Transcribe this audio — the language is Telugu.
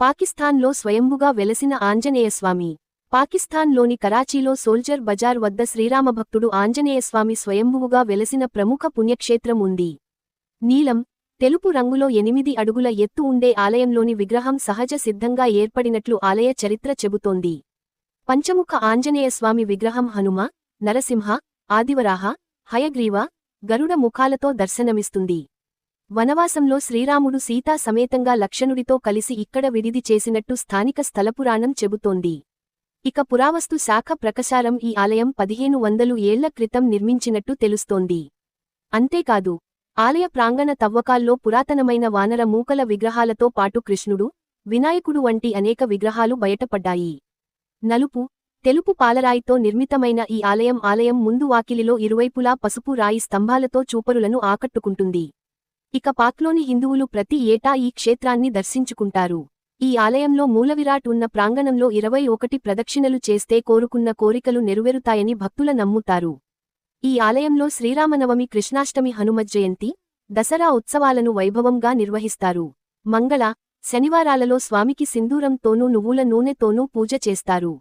పాకిస్తాన్లో స్వయంభుగా వెలసిన ఆంజనేయస్వామి. పాకిస్తాన్లోని కరాచీలో సోల్జర్ బజార్ వద్ద శ్రీరామభక్తుడు ఆంజనేయస్వామి స్వయంభువుగా వెలసిన ప్రముఖ పుణ్యక్షేత్రం ఉంది. నీలం తెలుపు రంగులో ఎనిమిది అడుగుల ఎత్తు ఉండే ఆలయంలోని విగ్రహం సహజ సిద్ధంగా ఏర్పడినట్లు ఆలయ చరిత్ర చెబుతోంది. పంచముఖ ఆంజనేయస్వామి విగ్రహం హనుమ నరసింహ ఆదివరాహ హయగ్రీవ గరుడ ముఖాలతో దర్శనమిస్తుంది. వనవాసంలో శ్రీరాముడు సీతా సమేతంగా లక్షణుడితో కలిసి ఇక్కడ విడిది చేసినట్టు స్థానిక స్థలపురాణం చెబుతోంది. ఇక పురావస్తు శాఖ ప్రకశారం ఈ ఆలయం పదిహేను వందలు ఏళ్ళ క్రితం నిర్మించినట్టు తెలుస్తోంది. అంతేకాదు ఆలయ ప్రాంగణ తవ్వకాల్లో పురాతనమైన వానర మూకల విగ్రహాలతో పాటు కృష్ణుడు వినాయకుడు వంటి అనేక విగ్రహాలు బయటపడ్డాయి. నలుపు తెలుపు పాలరాయితో నిర్మితమైన ఈ ఆలయం ఆలయం ముందు వాకిలిలో ఇరువైపులా పసుపు రాయి స్తంభాలతో చూపరులను ఆకట్టుకుంటుంది. ఇక పాక్లోని హిందువులు ప్రతి ఏటా ఈ క్షేత్రాన్ని దర్శించుకుంటారు. ఈ ఆలయంలో మూలవిరాట్ ఉన్న ప్రాంగణంలో ఇరవై ఒకటి ప్రదక్షిణలు చేస్తే కోరుకున్న కోరికలు నెరవేరుతాయని భక్తుల నమ్ముతారు. ఈ ఆలయంలో శ్రీరామనవమి కృష్ణాష్టమి హనుమత్ జయంతి దసరా ఉత్సవాలను వైభవంగా నిర్వహిస్తారు. మంగళ శనివారాలలో స్వామికి సింధూరంతోనూ నువ్వుల నూనెతోనూ పూజ చేస్తారు.